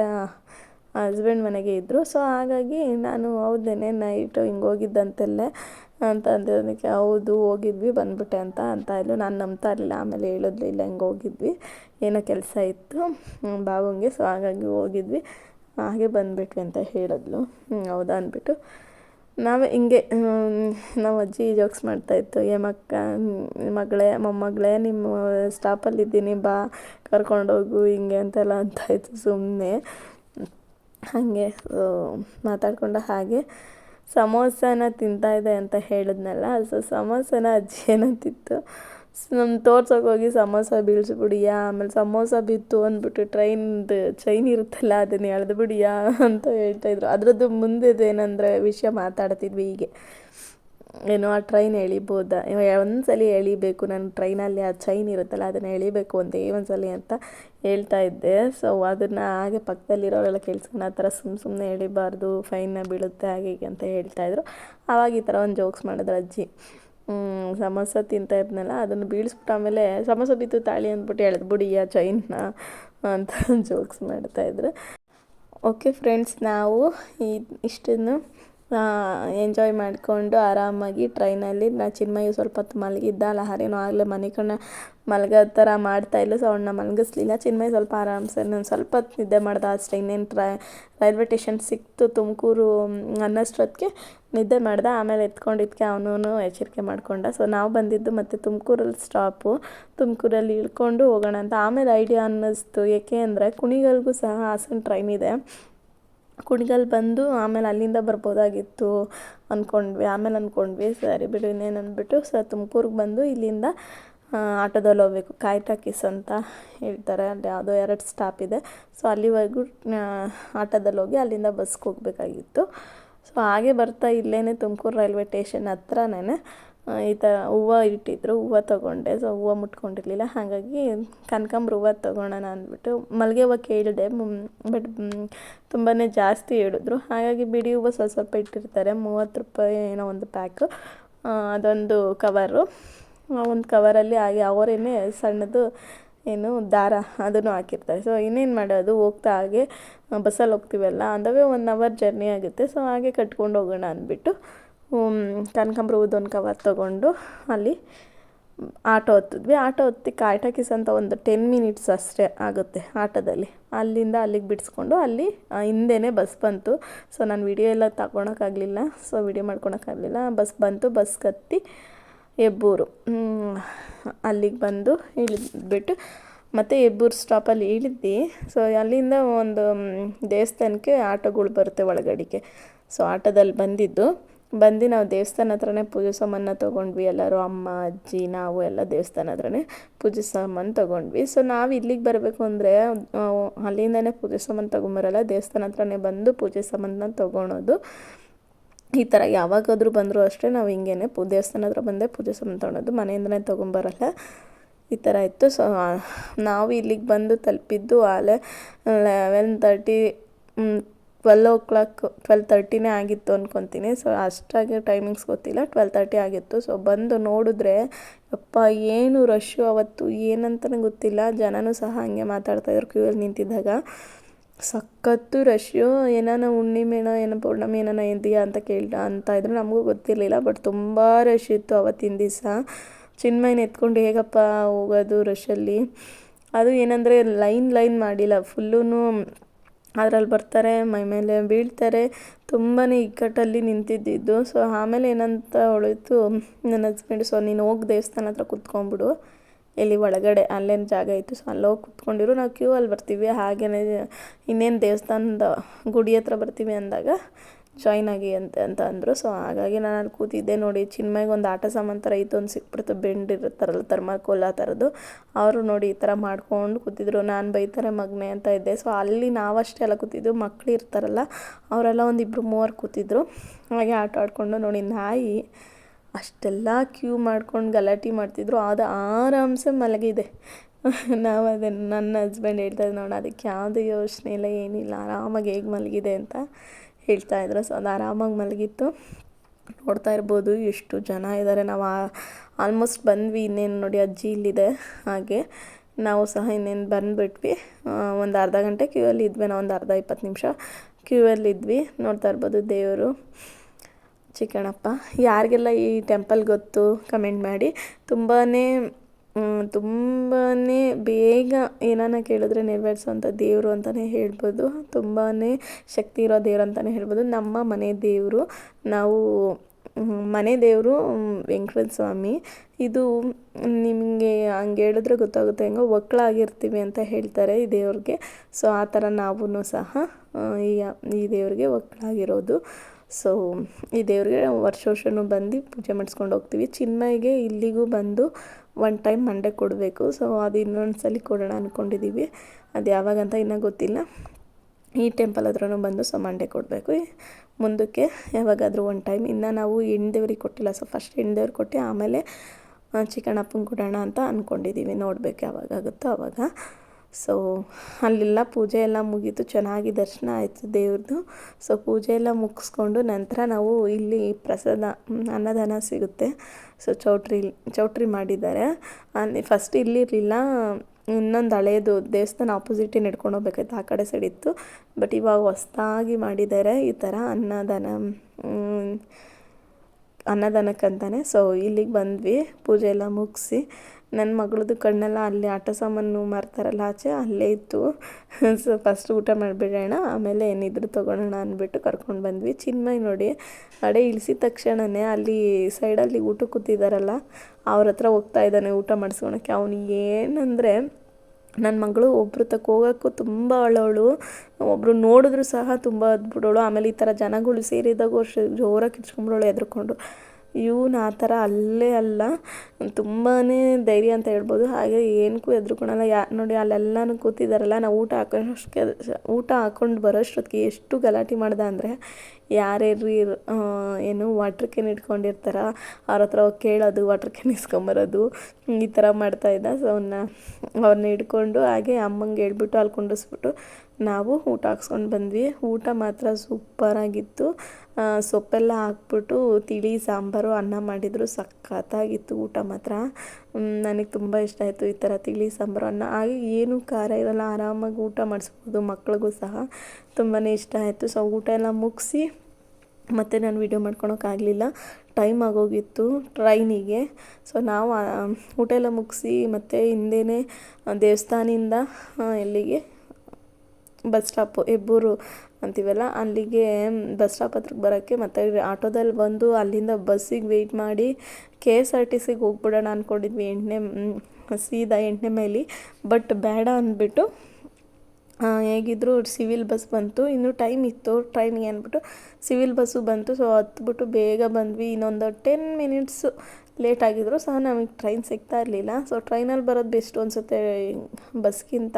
ಹಸ್ಬೆಂಡ್ ಮನೆಗೆ ಇದ್ದರು ಸೊ ಹಾಗಾಗಿ ನಾನು ಹೌದೇನೆ ನೈಟು ಹಿಂಗೆ ಹೋಗಿದ್ದಂತೆಲ್ಲೇ ಅಂತ ಅಂದಿದ್ದಕ್ಕೆ, ಹೌದು, ಹೋಗಿದ್ವಿ, ಬಂದ್ಬಿಟ್ಟೆ ಅಂತ ಅಂತ ಇದ್ಲು ನಾನು ನಂಬ್ತಾ ಇರಲಿಲ್ಲ. ಆಮೇಲೆ ಹೇಳಿದ್ಲು ಇಲ್ಲ ಹಿಂಗೆ ಹೋಗಿದ್ವಿ. ಏನೋ ಕೆಲಸ ಇತ್ತು. ಬಾಬುಂಗೆ ಸೊ ಹಾಗಾಗಿ ಹೋಗಿದ್ವಿ. ಹಾಗೆ ಬಂದುಬಿಟ್ವಿ ಅಂತ ಹೇಳಿದ್ಲು. ಹೌದಾ ಅಂದ್ಬಿಟ್ಟು. ನಾವೇ ಹಿಂಗೆ ನಮ್ಮ ಅಜ್ಜಿ ಜೋಕ್ಸ್ ಮಾಡ್ತಾಯಿತ್ತು ಏ, ಮಕ್ಕ ಮಗಳೇ, ಮೊಮ್ಮಗಳೇ, ನಿಮ್ಮ ಸ್ಟಾಪಲ್ಲಿ ಇದ್ದೀನಿ, ಬಾ ಕರ್ಕೊಂಡೋಗು ಹಿಂಗೆ ಅಂತೆಲ್ಲ ಅಂತಾಯಿತ್ತು ಸುಮ್ಮನೆ ಹಾಗೆ ಮಾತಾಡ್ಕೊಂಡು ಹಾಗೆ ಸಮೋಸನ ತಿಂತಾ ಇದೆ ಅಂತ ಹೇಳಿದ್ನಲ್ಲ, ಸೊ ಸಮೋಸನ ಅಜ್ಜಿ ಏನಂತಿತ್ತು ನಮ್ಮ ತೋರ್ಸೋಕೆ ಹೋಗಿ ಸಮೋಸ ಬೀಳಿಸ್ಬಿಡಿಯಾ ಆಮೇಲೆ ಸಮೋಸ ಬಿತ್ತು ಅಂದ್ಬಿಟ್ಟು ಟ್ರೈನ್ದು ಚೈನ್ ಇರುತ್ತಲ್ಲ ಅದನ್ನ ಎಳೆದು ಬಿಡಿಯಾ ಅಂತ ಹೇಳ್ತಾಯಿದ್ರು ಅದರದ್ದು ಮುಂದೆದೇನೆಂದರೆ ವಿಷಯ ಮಾತಾಡ್ತಿದ್ವಿ ಹೀಗೆ. ಏನೋ ಆ ಟ್ರೈನ್ ಎಳಿಬೋದಾ? ಒಂದು ಎಳಿಬೇಕು, ನಾನು ಟ್ರೈನಲ್ಲಿ ಆ ಚೈನ್ ಇರುತ್ತಲ್ಲ, ಅದನ್ನು ಎಳಿಬೇಕು ಒಂದೇ ಒಂದು ಸಲ ಅಂತ ಹೇಳ್ತಾ ಇದ್ದೆ. ಸೊ ಅದನ್ನು ಹಾಗೆ ಪಕ್ಕದಲ್ಲಿರೋರೆಲ್ಲ ಕೇಳಿಸ್ಕೊಂಡು ಆ ಥರ ಸುಮ್ಮ ಸುಮ್ಮನೆ ಎಳಿಬಾರ್ದು ಫೈನ್ನ ಬೀಳುತ್ತೆ ಹಾಗೆ ಹೀಗೆ ಅಂತ ಹೇಳ್ತಾಯಿದ್ರು ಆವಾಗ ಈ ಥರ ಒಂದು ಜೋಕ್ಸ್ ಮಾಡಿದ್ರು ಅಜ್ಜಿ. ಸಮೋಸ ತಿಂತಾ ಇದ್ನಲ್ಲ, ಅದನ್ನು ಬೀಳಿಸ್ಬಿಟ್ಟು ಆಮೇಲೆ ಸಮೋಸ ಬಿತ್ತು ತಾಳಿ ಅಂದ್ಬಿಟ್ಟು ಎಳೆದ್ಬಿಡಿ ಆ ಚೈನ್ನ ಅಂತ ಜೋಕ್ಸ್ ಮಾಡ್ತಾಯಿದ್ರು ಓಕೆ ಫ್ರೆಂಡ್ಸ್ ನಾವು ಈ ಇಷ್ಟನ್ನು ಎಂಜಾಯ್ ಮಾಡಿಕೊಂಡು ಆರಾಮಾಗಿ ಟ್ರೈನಲ್ಲಿ. ನಾ ಚಿನ್ಮಯ್ಯ ಸ್ವಲ್ಪ ಹೊತ್ತು ಮಲಗಿದ್ದ ಲಹರಿನೂ ಆಗಲೇ ಮನೆ ಕಣ್ಣ ಮಲಗೋ ಥರ ಮಾಡ್ತಾ ಇಲ್ಲ ಸೊ ಅವ್ನ ಮಲಗಿಸ್ಲಿಲ್ಲ. ಚಿನ್ಮಯ್ ಸ್ವಲ್ಪ ಆರಾಮ್ಸೆ ನಾನು ಸ್ವಲ್ಪ ಹೊತ್ತು ನಿದ್ದೆ ಮಾಡ್ದೆ. ಅಷ್ಟೇ ಇನ್ನೇನು ಟ್ರೈ ರೈಲ್ವೆ ಟೇಷನ್ ಸಿಕ್ತು ತುಮಕೂರು ಅನ್ನೋಷ್ಟೊತ್ತಿಗೆ ನಿದ್ದೆ ಮಾಡ್ದೆ. ಆಮೇಲೆ ಎತ್ಕೊಂಡಿದ್ದಕ್ಕೆ ಅವನೂ ಎಚ್ಚರಿಕೆ ಮಾಡಿಕೊಂಡ. ಸೊ ನಾವು ಬಂದಿದ್ದು ಮತ್ತು ತುಮಕೂರಲ್ಲಿ ಸ್ಟಾಪು ತುಮಕೂರಲ್ಲಿ ಇಳ್ಕೊಂಡು ಹೋಗೋಣ ಅಂತ. ಆಮೇಲೆ ಐಡಿಯಾ ಅನ್ನಿಸ್ತು. ಏಕೆ ಅಂದರೆ ಕುಣಿಗಲ್ಗೂ ಸಹ ಹಾಸನ ಟ್ರೈನ್ ಇದೆ. ಕುಣಿಗಲ್ ಬಂದು ಆಮೇಲೆ ಅಲ್ಲಿಂದ ಬರ್ಬೋದಾಗಿತ್ತು ಅಂದ್ಕೊಂಡ್ವಿ ಆಮೇಲೆ ಅಂದ್ಕೊಂಡ್ವಿ ಸರಿ ಬಿಡು ಇನ್ನೇನು ಅಂದ್ಬಿಟ್ಟು ಸ ತುಮಕೂರಿಗೆ ಬಂದು ಇಲ್ಲಿಂದ ಆಟೋದಲ್ಲಿ ಹೋಗ್ಬೇಕು. ಕಾಯಿ ಟಾಕೀಸ್ ಅಂತ ಹೇಳ್ತಾರೆ. ಅಲ್ಲಿ ಯಾವುದೋ ಎರಡು ಸ್ಟಾಪ್ ಇದೆ. ಸೊ, ಅಲ್ಲಿವರೆಗೂ ಆಟೋದಲ್ಲಿ ಹೋಗಿ ಅಲ್ಲಿಂದ ಬಸ್ಗೆ ಹೋಗಬೇಕಾಗಿತ್ತು. ಸೊ, ಹಾಗೆ ಬರ್ತಾ ಇಲ್ಲೇ ತುಮಕೂರು ರೈಲ್ವೆ ಟೇಷನ್ ಹತ್ರನೇ ಈ ಥರ ಹೂವು ಇಟ್ಟಿದ್ರು, ಹೂವು ತೊಗೊಂಡೆ. ಸೊ ಹೂವು ಮುಟ್ಕೊಂಡಿರಲಿಲ್ಲ. ಹಾಗಾಗಿ ಕನಕಾಂಬ್ರ ಹೂವು ತೊಗೊಳೋಣ ಅಂದ್ಬಿಟ್ಟು ಮಲ್ಲಿಗೆ ಹೂವು ಕೇಳಿದೆ. ಬಟ್ ತುಂಬಾ ಜಾಸ್ತಿ ಹೇಳಿದ್ರು. ಹಾಗಾಗಿ ಬಿಡಿ ಹೂವು ಸ್ವಲ್ಪ ಸ್ವಲ್ಪ ಇಟ್ಟಿರ್ತಾರೆ. ಮೂವತ್ತು ರೂಪಾಯಿ ಏನೋ ಒಂದು ಪ್ಯಾಕು ಅದೊಂದು ಕವರು ಒಂದು ಕವರಲ್ಲಿ ಹಾಗೆ ಅವರೇನೆ ಸಣ್ಣದು ಏನು ದಾರ ಅದನ್ನು ಹಾಕಿರ್ತಾರೆ. ಸೊ ಇನ್ನೇನು ಮಾಡೋದು? ಹೋಗ್ತಾ ಹಾಗೆ ಬಸ್ಸಲ್ಲಿ ಹೋಗ್ತೀವಲ್ಲ ಅಂದವೇ ಒನ್ ಅವರ್ ಜರ್ನಿ ಆಗುತ್ತೆ. ಸೊ ಹಾಗೆ ಕಟ್ಕೊಂಡು ಹೋಗೋಣ ಅಂದ್ಬಿಟ್ಟು ಕನಕಾಂಬ್ರ ಒಂದು ಕವರ್ ತೊಗೊಂಡು ಅಲ್ಲಿ ಆಟೋ ಹತ್ತಿದ್ವಿ ಆಟೋ ಹತ್ತಿ ಕಾಯ್ಟಾ ಟಾಕೀಸ್ ಅಂತ ಒಂದು ಟೆನ್ ಮಿನಿಟ್ಸ್ ಅಷ್ಟೇ ಆಗುತ್ತೆ ಆಟೋದಲ್ಲಿ. ಅಲ್ಲಿಂದ ಅಲ್ಲಿಗೆ ಬಿಡಿಸ್ಕೊಂಡು ಅಲ್ಲಿ ಹಿಂದೆನೇ ಬಸ್ ಬಂತು. ಸೊ ನಾನು ವಿಡಿಯೋ ಎಲ್ಲ ತಗೊಳಕ್ಕಾಗಲಿಲ್ಲ. ಸೊ ವಿಡಿಯೋ ಮಾಡ್ಕೊಳಕ್ಕಾಗಲಿಲ್ಲ. ಬಸ್ ಬಂತು, ಬಸ್ ಕತ್ತಿ ಹೆಬ್ಬೂರು ಅಲ್ಲಿಗೆ ಬಂದು ಇಳಿದ್ಬಿಟ್ಟು ಮತ್ತು ಹೆಬ್ಬೂರು ಸ್ಟಾಪಲ್ಲಿ ಇಳಿದ್ವಿ. ಸೊ ಅಲ್ಲಿಂದ ಒಂದು ದೇವಸ್ಥಾನಕ್ಕೆ ಆಟೋಗಳು ಬರುತ್ತೆ ಒಳಗಡೆಗೆ. ಸೊ ಆಟೋದಲ್ಲಿ ಬಂದಿದ್ದು. ಬಂದು ನಾವು ದೇವಸ್ಥಾನ ಹತ್ರನೇ ಪೂಜೆ ಸಾಮಾನ ತೊಗೊಂಡ್ವಿ. ಎಲ್ಲರೂ ಅಮ್ಮ, ಅಜ್ಜಿ, ನಾವು ಎಲ್ಲ ದೇವಸ್ಥಾನ ಹತ್ರನೇ ಪೂಜೆ ಸಾಮಾನು ತೊಗೊಂಡ್ವಿ. ಸೊ ನಾವು ಇಲ್ಲಿಗೆ ಬರಬೇಕು ಅಂದರೆ ಅಲ್ಲಿಂದನೇ ಪೂಜೆ ಸಾಮಾನು ತೊಗೊಂಬರಲ್ಲ, ದೇವಸ್ಥಾನ ಹತ್ರನೇ ಬಂದು ಪೂಜೆ ಸಾಮಾನನ್ನ ತೊಗೊಳೋದು. ಈ ಥರ ಯಾವಾಗಾದರೂ ಬಂದರೂ ಅಷ್ಟೇ ನಾವು ಹಿಂಗೇನೆ ಪೂ, ದೇವಸ್ಥಾನ ಹತ್ರ ಬಂದೇ ಪೂಜೆ ಸಾಮಾನು ತೊಗೊಳೋದು, ಮನೆಯಿಂದನೇ ತೊಗೊಂಬರಲ್ಲ. ಈ ಥರ ಇತ್ತು. ಸೊ ನಾವು ಇಲ್ಲಿಗೆ ಬಂದು ತಲುಪಿದ್ದು ಆಲೆ, eleven thirty twelve o'clock twelve ತರ್ಟಿನೇ ಆಗಿತ್ತು ಅಂದ್ಕೊತೀನಿ ಸೊ ಅಷ್ಟಾಗಿ ಟೈಮಿಂಗ್ಸ್ ಗೊತ್ತಿಲ್ಲ. ಟ್ವೆಲ್ ತರ್ಟಿ ಆಗಿತ್ತು. ಸೊ ಬಂದು ನೋಡಿದ್ರೆ ಅಪ್ಪ ಏನು ರಶ್ಶು ಅವತ್ತು? ಏನಂತಲೇ ಗೊತ್ತಿಲ್ಲ. ಜನನೂ ಸಹ ಹಂಗೆ ಮಾತಾಡ್ತಾಯಿದ್ರು ಕ್ಯೂಯಲ್ಲಿ ನಿಂತಿದ್ದಾಗ. ಸಖತ್ತು ರಶ್ಶು ಏನಾನ ಹುಣ್ಣಿಮೆನೋ ಏನೋ ಪೌರ್ಣಮಿ, ಏನಾನ ಇದೆಯಾ ಅಂತ ಕೇಳ್ದ, ಅಂತ ಇದ್ರು. ನಮಗೂ ಗೊತ್ತಿರಲಿಲ್ಲ ಬಟ್ ತುಂಬ ರಶ್ ಇತ್ತು ಅವತ್ತಿನ ದಿವಸ. ಚಿನ್ಮಯನ ಎತ್ಕೊಂಡು, ಹೇಗಪ್ಪ ಹೋಗೋದು ರಶಲ್ಲಿ ಅದು ಏನಂದರೆ ಲೈನ್ ಲೈನ್ ಮಾಡಿಲ್ಲ. ಫುಲ್ಲೂ ಅದ್ರಲ್ಲಿ ಬರ್ತಾರೆ, ಮೈ ಮೇಲೆ ಬೀಳ್ತಾರೆ ತುಂಬಾ ಇಕ್ಕಟ್ಟಲ್ಲಿ ನಿಂತಿದ್ದಿದ್ದು. ಸೊ ಆಮೇಲೆ ಏನಂತ ಹೊಳಿತು, ನನ್ನ ಹಸ್ಬೆಂಡ್ ಸೊ ನೀನು ಹೋಗಿ ದೇವಸ್ಥಾನ ಹತ್ರ ಕುತ್ಕೊಂಡ್ಬಿಡು. ಇಲ್ಲಿ ಒಳಗಡೆ, ಅಲ್ಲೇನು ಜಾಗ ಇತ್ತು. ಸೊ ಅಲ್ಲಿ ಹೋಗಿ ಕುತ್ಕೊಂಡಿರು. ನಾವು ಕ್ಯೂ ಅಲ್ಲಿ ಬರ್ತೀವಿ. ಹಾಗೆಯೇ ಇನ್ನೇನು ದೇವಸ್ಥಾನದ ಗುಡಿ ಹತ್ರ ಬರ್ತೀವಿ ಅಂದಾಗ ಜಾಯ್ನ್ ಆಗಿ ಅಂತ ಅಂತ ಅಂದರು. ಸೊ ಹಾಗಾಗಿ ನಾನು ಅಲ್ಲಿ ಕೂತಿದ್ದೆ ನೋಡಿ, ಚಿನ್ಮಯ್ಗೆ ಒಂದು ಆಟ ಸಾಮಾನು ಥರ ಇತ್ತು, ಒಂದು ಸಿಕ್ಬಿಡ್ತು, ಬೆಂಡ್ ಇರುತ್ತಾರಲ್ಲ ಥರ್ಮಾಕೋಲ್ ಆ ಥರದ್ದು. ಅವರು ನೋಡಿ ಈ ಥರ ಮಾಡ್ಕೊಂಡು ಕೂತಿದ್ರು. ನಾನು ಬೈತಾರೆ ಮಗ್ನೆ ಅಂತ ಇದ್ದೆ. ಸೊ ಅಲ್ಲಿ ನಾವಷ್ಟೇ ಎಲ್ಲ ಕೂತಿದ್ದು, ಮಕ್ಳು ಇರ್ತಾರಲ್ಲ, ಅವರೆಲ್ಲ ಒಂದು ಇಬ್ಬರು ಮೂವರು ಕೂತಿದ್ರು. ಹಾಗೆ ಆಟ ಆಡಿಕೊಂಡು ನೋಡಿ, ನಾಯಿ ಅಷ್ಟೆಲ್ಲ ಕ್ಯೂ ಮಾಡ್ಕೊಂಡು ಗಲಾಟೆ ಮಾಡ್ತಿದ್ರು. ಅದು ಆರಾಮ್ಸೆ ಮಲಗಿದೆ. ನಾವು ಅದನ್ನು ನನ್ನ ಹಸ್ಬೆಂಡ್ ಹೇಳ್ತಾ ಇದ್ದೆ ಅದಕ್ಕೆ ಯಾವುದೇ ಯೋಚನೆ ಇಲ್ಲ ಏನಿಲ್ಲ, ಆರಾಮಾಗಿ ಹೇಗೆ ಮಲಗಿದೆ ಅಂತ. ಹೇಳ್ತಾ ಇದ್ರು. ಸೊ ಅದು ಆರಾಮಾಗಿ ಮಲಗಿತ್ತು. ನೋಡ್ತಾ ಇರ್ಬೋದು ಎಷ್ಟು ಜನ ಇದ್ದಾರೆ ನಾವು ಆಲ್ಮೋಸ್ಟ್ ಬಂದ್ವಿ. ಇನ್ನೇನು ನೋಡಿ ಅಜ್ಜಿ ಇಲ್ಲಿದೆ. ಹಾಗೆ ನಾವು ಸಹ ಇನ್ನೇನು ಬಂದುಬಿಟ್ವಿ. ಒಂದು ಅರ್ಧ ಗಂಟೆ ಕ್ಯೂ ಅಲ್ಲಿ ಇದ್ವಿ. ನಾವು ಒಂದು ಅರ್ಧ ಇಪ್ಪತ್ತು ನಿಮಿಷ ಕ್ಯೂ ಅಲ್ಲಿ ಇದ್ವಿ. ನೋಡ್ತಾ ಇರ್ಬೋದು ದೇವರು. ಚಿಕ್ಕಣಪ್ಪ ಯಾರಿಗೆಲ್ಲ ಈ ಟೆಂಪಲ್ ಗೊತ್ತು ಕಮೆಂಟ್ ಮಾಡಿ. ತುಂಬಾ ತುಂಬಾ ಬೇಗ ಏನಾನ ಕೇಳಿದ್ರೆ ನೆರವೇರಿಸುವಂಥ ದೇವರು ಅಂತಲೇ ಹೇಳ್ಬೋದು. ತುಂಬಾ ಶಕ್ತಿ ಇರೋ ದೇವರು ಅಂತಲೇ ಹೇಳ್ಬೋದು. ನಮ್ಮ ಮನೆ ದೇವರು, ನಾವು ಮನೆ ದೇವರು ವೆಂಕಟ ಸ್ವಾಮಿ. ಇದು ನಿಮಗೆ ಹಂಗೆ ಹೇಳಿದ್ರೆ ಗೊತ್ತಾಗುತ್ತೆ. ಹೆಂಗೋ ಒಕ್ಕಳಾಗಿರ್ತೀವಿ ಅಂತ ಹೇಳ್ತಾರೆ ಈ ದೇವ್ರಿಗೆ. ಸೊ ಆ ಥರ ನಾವೂ ಸಹ ಈ ಈ ದೇವ್ರಿಗೆ ಒಕ್ಕಳಾಗಿರೋದು ಸೊ ಈ ದೇವ್ರಿಗೆ ವರ್ಷ ವರ್ಷವೂ ಬಂದು ಪೂಜೆ ಮಾಡಿಸ್ಕೊಂಡು ಹೋಗ್ತೀವಿ. ಚಿನ್ಮಯಿಗೆ ಇಲ್ಲಿಗೂ ಬಂದು ಒನ್ ಟೈಮ್ ಮಂಡೆ ಕೊಡಬೇಕು. ಸೊ ಅದು ಇನ್ನೊಂದು ಸಲ ಕೊಡೋಣ ಅಂದ್ಕೊಂಡಿದ್ದೀವಿ ಅದು ಯಾವಾಗಂತ ಇನ್ನೂ ಗೊತ್ತಿಲ್ಲ. ಈ ಟೆಂಪಲ್ ಹತ್ರನೂ ಬಂದು ಸೊ ಮಂಡೆ ಕೊಡಬೇಕು. ಮುಂದಕ್ಕೆ ಯಾವಾಗಾದರೂ ಒನ್ ಟೈಮ್ ಇನ್ನು ನಾವು ಹೆಣ್ದೇವ್ರಿಗೆ ಕೊಟ್ಟಿಲ್ಲ. ಸೊ ಫಸ್ಟ್ ಹೆಣ್ದೇವ್ರಿಗೆ ಕೊಟ್ಟು ಆಮೇಲೆ ಚಿಕ್ಕಣ್ಣಪ್ಪನ ಕೊಡೋಣ ಅಂತ ಅಂದ್ಕೊಂಡಿದ್ದೀವಿ ನೋಡಬೇಕು ಯಾವಾಗಾಗುತ್ತೋ ಆವಾಗ ಸೊ ಅಲ್ಲೆಲ್ಲ ಪೂಜೆ ಎಲ್ಲ ಮುಗೀತು, ಚೆನ್ನಾಗಿ ದರ್ಶನ ಆಯಿತು ದೇವ್ರದ್ದು ಸೊ ಪೂಜೆ ಎಲ್ಲ ಮುಗಿಸ್ಕೊಂಡು ನಂತರ ನಾವು ಇಲ್ಲಿ ಪ್ರಸಾದ ಅನ್ನದಾನ ಸಿಗುತ್ತೆ. ಸೊ ಚೌಟ್ರಿ ಚೌಟ್ರಿ ಮಾಡಿದ್ದಾರೆ. ಅಲ್ಲಿ ಫಸ್ಟ್ ಇಲ್ಲಿರಲಿಲ್ಲ, ಇನ್ನೊಂದು ಹಳೆಯದು ದೇವಸ್ಥಾನ ಆಪೋಸಿಟೇ ನಡ್ಕೊಂಡು ಹೋಗ್ಬೇಕಾಯ್ತು, ಆ ಕಡೆ ಸೈಡ್ ಇತ್ತು. ಬಟ್ ಇವಾಗ ಹೊಸ್ದಾಗಿ ಮಾಡಿದ್ದಾರೆ ಈ ಥರ ಅನ್ನದಾನ ಅನ್ನದಾನಕ್ಕಂತಾನೆ. ಸೊ ಇಲ್ಲಿಗೆ ಬಂದ್ವಿ, ಪೂಜೆ ಎಲ್ಲ ಮುಗಿಸಿ. ನನ್ನ ಮಗಳದ್ದು ಕಣ್ಣೆಲ್ಲ ಅಲ್ಲಿ ಆಟ ಸಾಮಾನು ಮಾರ್ತಾರಲ್ಲ ಆಚೆ, ಅಲ್ಲೇ ಇತ್ತು. [laughs] ಸೊ ಫಸ್ಟ್ ಊಟ ಮಾಡಿಬಿಡೋಣ, ಆಮೇಲೆ ಏನಿದ್ರು ತೊಗೊಳೋಣ ಅಂದ್ಬಿಟ್ಟು ಕರ್ಕೊಂಡು ಬಂದ್ವಿ. ಚಿನ್ಮಯ್ ನೋಡಿ, ಅಡೆ ಇಳಿಸಿದ ತಕ್ಷಣವೇ ಅಲ್ಲಿ ಸೈಡಲ್ಲಿ ಊಟ ಕೂತಿದ್ದಾರಲ್ಲ ಅವ್ರ ಹತ್ರ ಹೋಗ್ತಾ ಇದ್ದಾನೆ ಊಟ ಮಾಡಿಸ್ಕೊಳಕ್ಕೆ. ಅವನು ಏನಂದರೆ ನನ್ನ ಮಗಳು ಒಬ್ರು ತಕ್ಕ ಹೋಗೋಕ್ಕೂ ತುಂಬ ಒಳ್ಳವಳು ಒಬ್ಬರು ನೋಡಿದ್ರು ಸಹ ತುಂಬ ಅದ್ಬಿಡೋಳು ಆಮೇಲೆ ಈ ಥರ ಜನಗಳು ಸೇರಿದಾಗ ಜೋರಾಗಿ ಕಿಚ್ಕೊಂಬಿಡೋಳು ಎದ್ರುಕೊಂಡು ಇವನು ಆ ಥರ ಅಲ್ಲೇ ಅಲ್ಲ. ತುಂಬಾ ಧೈರ್ಯ ಅಂತ ಹೇಳ್ಬೋದು. ಹಾಗೆ ಏನಕ್ಕೂ ಹೆದ್ರುಕೊಳಲ್ಲ ಯಾ, ನೋಡಿ ಅಲ್ಲೆಲ್ಲನೂ ಕೂತಿದ್ದಾರಲ್ಲ ನಾವು ಊಟ ಹಾಕೋಷ್ಟಕ್ಕೆ ಊಟ ಹಾಕ್ಕೊಂಡು ಬರೋಷ್ಟೊತ್ತಿಗೆ ಎಷ್ಟು ಗಲಾಟೆ ಮಾಡ್ದೆ ಅಂದರೆ ಯಾರ್ಯಾರು ಏನು ವಾಟ್ರ್ ಕ್ಯಾನ್ ಇಟ್ಕೊಂಡಿರ್ತಾರ. ಅವ್ರ ಹತ್ರ ಹೋಗಿ ಕೇಳೋದು ವಾಟ್ರ್ ಕ್ಯಾನ್ ಇಸ್ಕೊಂಬರೋದು, ಈ ಥರ ಮಾಡ್ತಾಯಿದ್ದ ಸೊ ಅವನ್ನ ಅವ್ರನ್ನ ಹಿಡ್ಕೊಂಡು ಹಾಗೆ ಅಮ್ಮಂಗೆ ಹೇಳ್ಬಿಟ್ಟು ಅಲ್ಲಿ ಕುಂಡಿಸ್ಬಿಟ್ಟು ನಾವು ಊಟ ಹಾಕ್ಸ್ಕೊಂಡು ಬಂದ್ವಿ. ಊಟ ಮಾತ್ರ ಸೂಪರಾಗಿತ್ತು. ಸೊಪ್ಪೆಲ್ಲ ಹಾಕ್ಬಿಟ್ಟು ತಿಳಿ, ಸಾಂಬಾರು, ಅನ್ನ ಮಾಡಿದ್ರು ಸಖತ್ತಾಗಿತ್ತು ಊಟ ಮಾತ್ರ. ನನಗೆ ತುಂಬ ಇಷ್ಟ ಆಯಿತು ಈ ಥರ ತಿಳಿ, ಸಾಂಬಾರು, ಅನ್ನ. ಹಾಗೆ ಏನು ಖಾರ ಇರಲ್ಲ, ಆರಾಮಾಗಿ ಊಟ ಮಾಡಿಸ್ಬೋದು ಮಕ್ಳಿಗೂ ಸಹ. ತುಂಬಾ ಇಷ್ಟ ಆಯಿತು. ಸೊ, ಊಟ ಎಲ್ಲ ಮುಗಿಸಿ ಮತ್ತು ನಾನು ವೀಡಿಯೋ ಮಾಡ್ಕೊಳೋಕ್ಕಾಗಲಿಲ್ಲ ಟೈಮ್ ಆಗೋಗಿತ್ತು ಟ್ರೈನಿಗೆ ಸೊ ನಾವು ಊಟ ಎಲ್ಲ ಮುಗಿಸಿ ಮತ್ತು ಹಿಂದೆನೇ ದೇವಸ್ಥಾನದಿಂದ ಎಲ್ಲಿಗೆ ಬಸ್ ಸ್ಟಾಪು ಹೆಬ್ಬೂರು ಅಂತೀವಲ್ಲ, ಅಲ್ಲಿಗೆ ಬಸ್ ಸ್ಟಾಪ್ ಹತ್ರಕ್ಕೆ ಬರೋಕ್ಕೆ ಮತ್ತು ಆಟೋದಲ್ಲಿ ಬಂದು ಅಲ್ಲಿಂದ ಬಸ್ಸಿಗೆ ವೆಯ್ಟ್ ಮಾಡಿ ಕೆ ಎಸ್ ಆರ್ ಟಿ ಸಿಗೆ ಹೋಗ್ಬಿಡೋಣ ಅಂದ್ಕೊಂಡಿದ್ವಿ ಎಂಟನೇ ಸೀದಾ ಎಂಟನೇ ಮೈಲಿ. ಬಟ್ ಬೇಡ ಅಂದ್ಬಿಟ್ಟು ಹೇಗಿದ್ರು ಸಿವಿಲ್ ಬಸ್ ಬಂತು. ಇನ್ನೂ ಟೈಮ್ ಇತ್ತು ಟ್ರೈನಿಗೆ ಅಂದ್ಬಿಟ್ಟು ಸಿವಿಲ್ ಬಸ್ಸು ಬಂತು. ಸೊ ಹತ್ಬಿಟ್ಟು ಬೇಗ ಬಂದ್ವಿ. ಇನ್ನೊಂದು ಟೆನ್ ಮಿನಿಟ್ಸು ಲೇಟ್ ಆಗಿದ್ರು, ಸಹ ನಮಗೆ ಟ್ರೈನ್ ಸಿಗ್ತಾ ಇರಲಿಲ್ಲ. ಸೊ ಟ್ರೈನಲ್ಲಿ ಬರೋದು ಬೆಸ್ಟ್ ಅನಿಸುತ್ತೆ ಬಸ್ಗಿಂತ.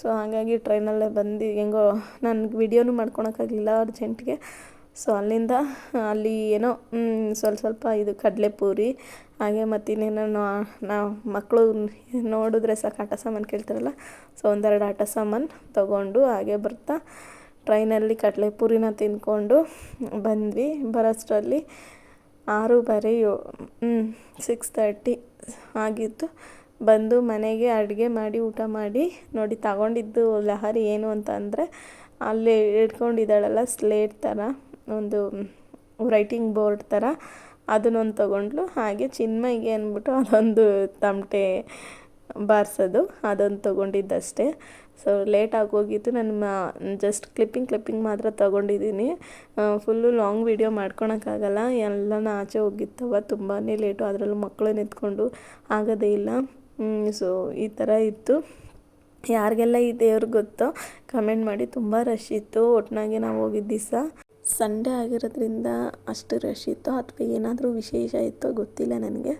ಸೊ ಹಾಗಾಗಿ ಟ್ರೈನಲ್ಲೇ ಬಂದು ಹೆಂಗೋ ನನಗೆ ವಿಡಿಯೋನು ಮಾಡ್ಕೊಳಕ್ಕಾಗಲಿಲ್ಲ ಅರ್ಜೆಂಟ್ಗೆ ಸೊ ಅಲ್ಲಿಂದ, ಅಲ್ಲಿ ಏನೋ ಸ್ವಲ್ಪ ಸ್ವಲ್ಪ ಇದು ಕಡಲೆಪೂರಿ, ಹಾಗೆ ಮತ್ತಿನ್ನೇನೋ ನಾವು ಮಕ್ಕಳು ನೋಡಿದ್ರೆ ಸಾಕು ಆಟ ಸಾಮಾನು ಕೇಳ್ತಾರಲ್ಲ, ಸೊ, ಒಂದೆರಡು ಆಟ ಸಾಮಾನು ತೊಗೊಂಡು ಹಾಗೆ ಬರ್ತಾ ಟ್ರೈನಲ್ಲಿ ಕಡಲೆಪೂರಿನ ತಿಂದ್ಕೊಂಡು ಬಂದ್ವಿ. ಬರೋಷ್ಟರಲ್ಲಿ ಆರೂವರೆ ಯೋ ಸಿಕ್ಸ್ ತರ್ಟಿ ಆಗಿತ್ತು. ಬಂದು ಮನೆಗೆ ಅಡುಗೆ ಮಾಡಿ, ಊಟ ಮಾಡಿ, ನೋಡಿ ತಗೊಂಡಿದ್ದು ಲಹರಿ ಏನು ಅಂತ ಅಂದರೆ, ಅಲ್ಲಿ ಇಟ್ಕೊಂಡಿದ್ದಾಳಲ್ಲ ಸ್ಲೇಟ್ ಥರ ಒಂದು ರೈಟಿಂಗ್ ಬೋರ್ಡ್ ಥರ ಅದನ್ನೊಂದು ತೊಗೊಂಡ್ಲು ಹಾಗೆ ಚಿನ್ಮಯಿಗೆ ಅಂದ್ಬಿಟ್ಟು ಅದೊಂದು ತಮಟೆ ಬಾರಿಸೋದು, ಅದೊಂದು ತೊಗೊಂಡಿದ್ದಷ್ಟೇ. ಸೊ ಲೇಟ್ ನಾನು ಜಸ್ಟ್ ಕ್ಲಿಪ್ಪಿಂಗ್ ಕ್ಲಿಪ್ಪಿಂಗ್ ಮಾತ್ರ ತೊಗೊಂಡಿದ್ದೀನಿ. ಫುಲ್ಲು ಲಾಂಗ್ ವೀಡಿಯೋ ಮಾಡ್ಕೊಳಕ್ಕಾಗಲ್ಲ. ಎಲ್ಲನ ಆಚೆ ಹೋಗಿತ್ತವ ತುಂಬಾ ಲೇಟು ಅದರಲ್ಲೂ ಮಕ್ಕಳು ನಿಂತ್ಕೊಂಡು ಆಗೋದೇ ಇಲ್ಲ. ಸೊ ಈ ಥರ ಇತ್ತು. ಯಾರಿಗೆಲ್ಲ ಈ ದೇವ್ರಿಗೆ ಗೊತ್ತೋ ಕಮೆಂಟ್ ಮಾಡಿ. ತುಂಬ ರಶ್ ಇತ್ತು. ಒಟ್ಟಿನಾಗೆ ನಾವು ಹೋಗಿದ್ದ ದಿವಸ. ಸಂಡೇ ಆಗಿರೋದ್ರಿಂದ ಅಷ್ಟು ರಶ್ ಇತ್ತೋ ಅಥವಾ ಏನಾದರೂ ವಿಶೇಷ ಇತ್ತೋ ಗೊತ್ತಿಲ್ಲ ನನಗೆ.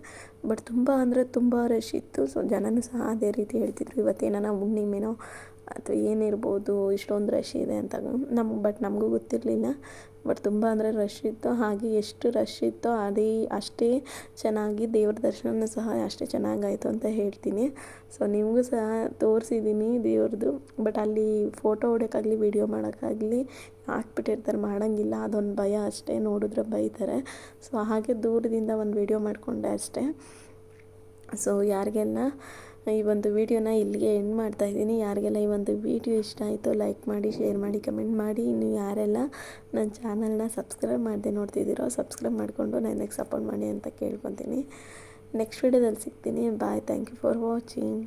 ಬಟ್ ತುಂಬ ಅಂದರೆ ತುಂಬ ರಶ್ ಇತ್ತು. ಸೊ ಜನನೂ ಸಹ ಅದೇ ರೀತಿ ಹೇಳ್ತಿದ್ರು. ಇವತ್ತೇನಾನ ಹುಣ್ಣಿಮೆನೋ ಅಥವಾ ಏನಿರ್ಬೋದು ಇಷ್ಟೊಂದು ರಶ್ ಇದೆ ಅಂತ ನಮ್ಗೆ ಬಟ್ ನಮಗೂ ಗೊತ್ತಿರಲಿಲ್ಲ. ಬಟ್ ತುಂಬ ಅಂದರೆ ರಶ್ ಇತ್ತು. ಹಾಗೆ ಎಷ್ಟು ರಶ್ ಇತ್ತೋ ಅದೇ, ಅಷ್ಟೇ ಚೆನ್ನಾಗಿ ದೇವ್ರ ದರ್ಶನ ಸಹ ಅಷ್ಟೇ ಚೆನ್ನಾಗಾಯಿತು ಅಂತ ಹೇಳ್ತೀನಿ. ಸೊ ನಿಮಗೂ ಸಹ ತೋರಿಸಿದ್ದೀನಿ ದೇವ್ರದ್ದು ಬಟ್ ಅಲ್ಲಿ ಫೋಟೋ ಹೊಡೋಕ್ಕಾಗಲಿ ವಿಡಿಯೋ ಮಾಡೋಕ್ಕಾಗಲಿ ಹಾಕ್ಬಿಟ್ಟಿರ್ತಾರೆ, ಮಾಡೋಂಗಿಲ್ಲ, ಅದೊಂದು ಭಯ ಅಷ್ಟೇ ನೋಡಿದ್ರೆ ಬೈತಾರೆ. ಸೊ ಹಾಗೆ ದೂರದಿಂದ ಒಂದು ವಿಡಿಯೋ ಮಾಡಿಕೊಂಡೆ ಅಷ್ಟೇ. ಸೊ ಯಾರಿಗೆಲ್ಲ ಈ ಒಂದು ವಿಡಿಯೋನ ಇಲ್ಲಿಗೆ ಎಂಡ್ ಮಾಡ್ತಾ ಇದ್ದೀನಿ. ಯಾರಿಗೆಲ್ಲ ಈ ಒಂದು ವಿಡಿಯೋ ಇಷ್ಟ ಆಯಿತು ಲೈಕ್ ಮಾಡಿ ಶೇರ್ ಮಾಡಿ ಕಮೆಂಟ್ ಮಾಡಿ. ಇನ್ನು ಯಾರೆಲ್ಲ ನನ್ನ ಚಾನಲ್ನ ಸಬ್ಸ್ಕ್ರೈಬ್ ಮಾಡದೆ ನೋಡ್ತಿದ್ದೀರೋ ಸಬ್ಸ್ಕ್ರೈಬ್ ಮಾಡಿಕೊಂಡು ನನಗೆ ಸಪೋರ್ಟ್ ಮಾಡಿ ಅಂತ ಕೇಳ್ಕೊತೀನಿ. ನೆಕ್ಸ್ಟ್ ವಿಡಿಯೋದಲ್ಲಿ ಸಿಗ್ತೀನಿ. Bye thank you for watching